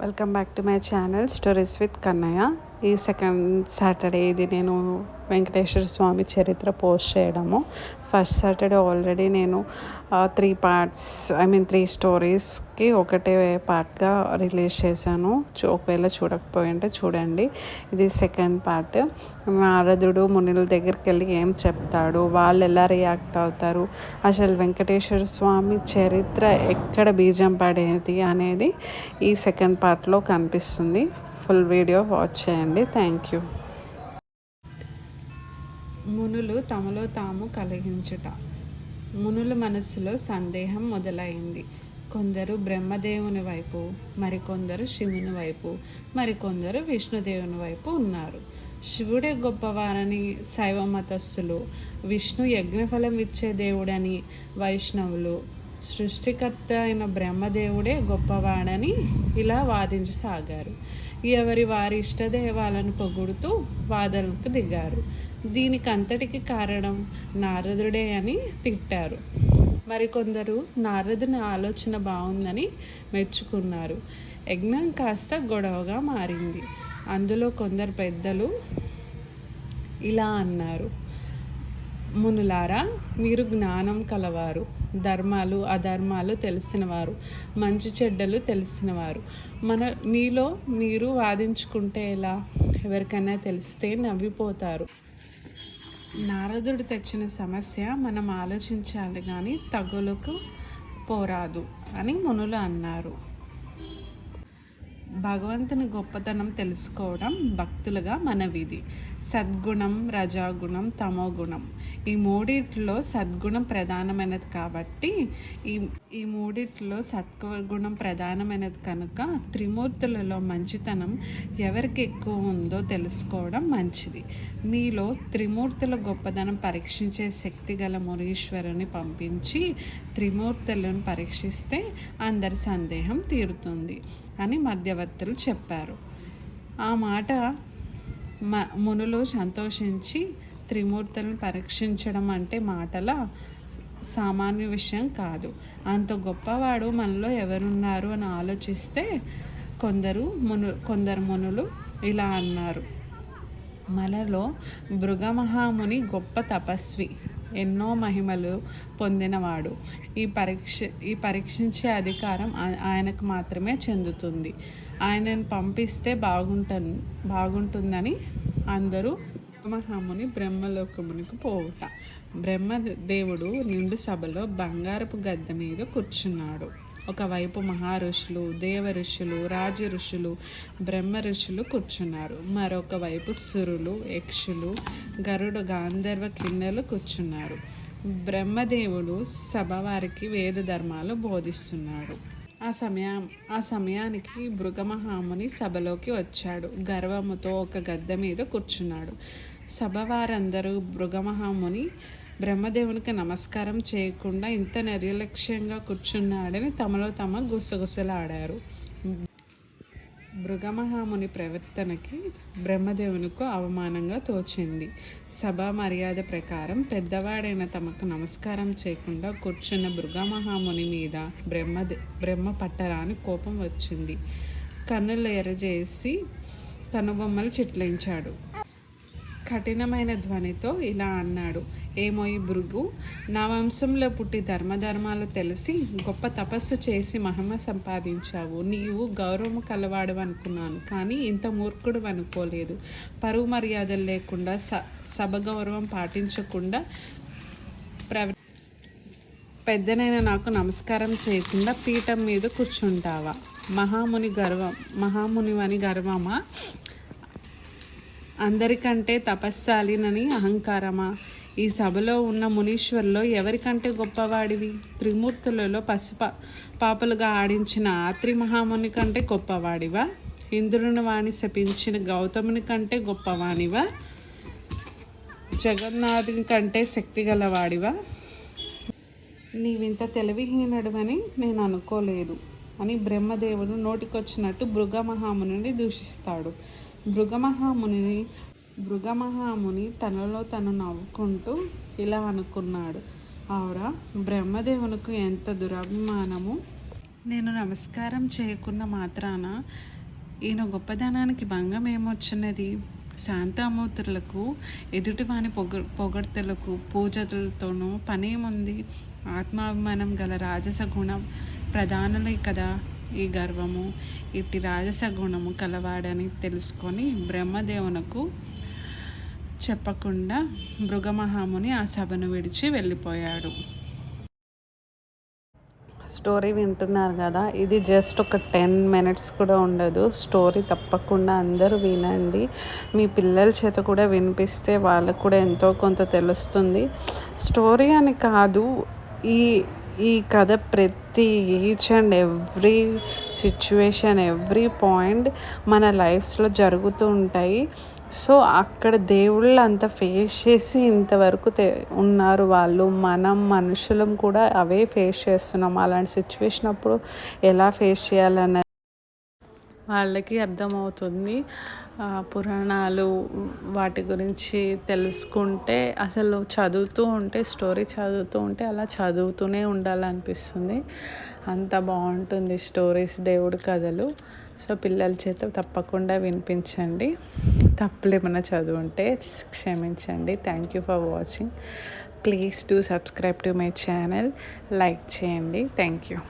Welcome back to my channel Stories with Kannaya. ఈ second Saturday ఇది నేను వెంకటేశ్వర స్వామి చరిత్ర పోస్ట్ చేయడము ఫస్ట్ సాటర్డే ఆల్రెడీ నేను three parts I mean three స్టోరీస్కి ఒకటే పార్ట్గా రిలీజ్ చేశాను ఒకవేళ అంటే చూడండి ఇది సెకండ్ పార్ట్ నారదుడు మునుల దగ్గరికి వెళ్ళి ఏం చెప్తాడు వాళ్ళు ఎలా రియాక్ట్ అవుతారు అసలు వెంకటేశ్వర స్వామి చరిత్ర ఎక్కడ బీజం పడేది అనేది ఈ సెకండ్ పార్ట్లో కనిపిస్తుంది ఫుల్ వీడియో వాచ్ చేయండి థ్యాంక్ యూ మునులు తమలో తాము కలిగించుట మునుల మనస్సులో సందేహం మొదలైంది కొందరు బ్రహ్మదేవుని వైపు మరికొందరు శివుని వైపు మరికొందరు విష్ణుదేవుని వైపు ఉన్నారు శివుడే గొప్పవారని శైవ మతస్థులు విష్ణు యజ్ఞఫలం ఇచ్చే దేవుడని వైష్ణవులు సృష్టికర్త అయిన బ్రహ్మదేవుడే గొప్పవాడని ఇలా వాదించసాగారు ఎవరి వారి ఇష్టదేవాలను పొగుడుతూ వాదనకు దిగారు దీనికంతటికి కారణం నారదుడే అని తిట్టారు మరికొందరు నారదుని ఆలోచన బాగుందని మెచ్చుకున్నారు యజ్ఞం కాస్త గొడవగా మారింది అందులో కొందరు పెద్దలు ఇలా అన్నారు మునులారా మీరు జ్ఞానం కలవారు ధర్మాలు అధర్మాలు తెలిసినవారు మంచి చెడ్డలు తెలిసినవారు మన మీలో మీరు వాదించుకుంటే ఎలా ఎవరికైనా తెలిస్తే నవ్విపోతారు నారదుడు తెచ్చిన సమస్య మనం ఆలోచించాలి కానీ తగులకు పోరాదు అని మునులు అన్నారు భగవంతుని గొప్పతనం తెలుసుకోవడం భక్తులుగా మన విధి సద్గుణం రజాగుణం తమోగుణం ఈ మూడిట్లో సద్గుణం ప్రధానమైనది కాబట్టి ఈ ఈ మూడిట్లో సద్గుణం ప్రధానమైనది కనుక త్రిమూర్తులలో మంచితనం ఎవరికి ఎక్కువ ఉందో తెలుసుకోవడం మంచిది మీలో త్రిమూర్తుల గొప్పదనం పరీక్షించే శక్తి గల మురీశ్వరుని పంపించి త్రిమూర్తులను పరీక్షిస్తే అందరి సందేహం తీరుతుంది అని మధ్యవర్తులు చెప్పారు ఆ మాట మునులు సంతోషించి త్రిమూర్తులను పరీక్షించడం అంటే మాటల సామాన్య విషయం కాదు అంత గొప్పవాడు మనలో ఎవరున్నారు అని ఆలోచిస్తే కొందరు మును కొందరు మునులు ఇలా అన్నారు మనలో మృగమహాముని గొప్ప తపస్వి ఎన్నో మహిమలు పొందినవాడు ఈ పరీక్ష ఈ పరీక్షించే అధికారం ఆయనకు మాత్రమే చెందుతుంది ఆయనను పంపిస్తే బాగుంట బాగుంటుందని అందరూ మహాముని బ్రహ్మలోకమునికి పోవుట బ్రహ్మదేవుడు నిండు సభలో బంగారపు గద్దె మీద కూర్చున్నాడు ఒకవైపు మహారుషులు దేవ ఋషులు రాజ ఋషులు బ్రహ్మ ఋషులు కూర్చున్నారు మరొక వైపు సురులు యక్షులు గరుడు గాంధర్వ కిన్నెలు కూర్చున్నారు బ్రహ్మదేవుడు సభ వారికి వేద ధర్మాలు బోధిస్తున్నాడు ఆ సమయం ఆ సమయానికి భృగమహాముని సభలోకి వచ్చాడు గర్వముతో ఒక గద్ద మీద కూర్చున్నాడు సభవారందరూ మృగమహాముని బ్రహ్మదేవునికి నమస్కారం చేయకుండా ఇంత నిర్లక్ష్యంగా కూర్చున్నాడని తమలో తమ గుసగుసలాడారు మృగమహాముని ప్రవర్తనకి బ్రహ్మదేవునికి అవమానంగా తోచింది సభ మర్యాద ప్రకారం పెద్దవాడైన తమకు నమస్కారం చేయకుండా కూర్చున్న మృగమహాముని మీద బ్రహ్మదే బ్రహ్మ పట్టరాని కోపం వచ్చింది కన్నులు ఎరజేసి కనుబొమ్మలు చిట్లించాడు కఠినమైన ధ్వనితో ఇలా అన్నాడు ఏమోయి భృగు నా వంశంలో పుట్టి ధర్మధర్మాలు తెలిసి గొప్ప తపస్సు చేసి మహిమ సంపాదించావు నీవు గౌరవం కలవాడు అనుకున్నాను కానీ ఇంత మూర్ఖుడు అనుకోలేదు పరువు మర్యాదలు లేకుండా స సభ గౌరవం పాటించకుండా ప్రవ పెద్దనైన నాకు నమస్కారం చేయకుండా పీఠం మీద కూర్చుంటావా మహాముని గర్వం అని గర్వమా అందరికంటే తపస్సాలినని అహంకారమా ఈ సభలో ఉన్న మునీశ్వర్లో ఎవరికంటే గొప్పవాడివి త్రిమూర్తులలో పసిపా పాపలుగా ఆడించిన ఆత్రి మహాముని కంటే గొప్పవాడివా ఇంద్రుని వాణి శపించిన గౌతముని కంటే గొప్పవాణివా జగన్నాథుని కంటే శక్తి గలవాడివా నీవింత అని నేను అనుకోలేదు అని బ్రహ్మదేవుడు నోటికొచ్చినట్టు భృగమహాముని దూషిస్తాడు భృగమహాముని భృగమహాముని తనలో తను నవ్వుకుంటూ ఇలా అనుకున్నాడు ఆవిడ బ్రహ్మదేవునికి ఎంత దురభిమానము నేను నమస్కారం చేయకున్న మాత్రాన ఈయన గొప్పదనానికి భంగం ఏమొచ్చినది శాంతామూర్తులకు ఎదుటివాని పొగ పొగడ్తలకు పూజలతోనూ పనేముంది ఆత్మాభిమానం గల రాజస గుణం ప్రధానులే కదా ఈ గర్వము ఇట్టి రాజస గుణము కలవాడని తెలుసుకొని బ్రహ్మదేవునకు చెప్పకుండా మృగమహాముని ఆ సభను విడిచి వెళ్ళిపోయాడు స్టోరీ వింటున్నారు కదా ఇది జస్ట్ ఒక టెన్ మినిట్స్ కూడా ఉండదు స్టోరీ తప్పకుండా అందరూ వినండి మీ పిల్లల చేత కూడా వినిపిస్తే వాళ్ళకు కూడా ఎంతో కొంత తెలుస్తుంది స్టోరీ అని కాదు ఈ ఈ కథ ప్రతి each and every situation every point మన లైఫ్స్లో జరుగుతూ ఉంటాయి సో అక్కడ దేవుళ్ళు అంత ఫేస్ చేసి ఇంతవరకు తె ఉన్నారు వాళ్ళు మనం మనుషులం కూడా అవే ఫేస్ చేస్తున్నాం అలాంటి సిచ్యువేషన్ అప్పుడు ఎలా ఫేస్ చేయాలన్నది వాళ్ళకి అర్థమవుతుంది పురాణాలు వాటి గురించి తెలుసుకుంటే అసలు చదువుతూ ఉంటే స్టోరీ చదువుతూ ఉంటే అలా చదువుతూనే ఉండాలనిపిస్తుంది అంత బాగుంటుంది స్టోరీస్ దేవుడి కథలు సో పిల్లల చేత తప్పకుండా వినిపించండి తప్పులు ఏమైనా చదువుంటే క్షమించండి thank you for watching please do subscribe to my channel like చేయండి థ్యాంక్ యూ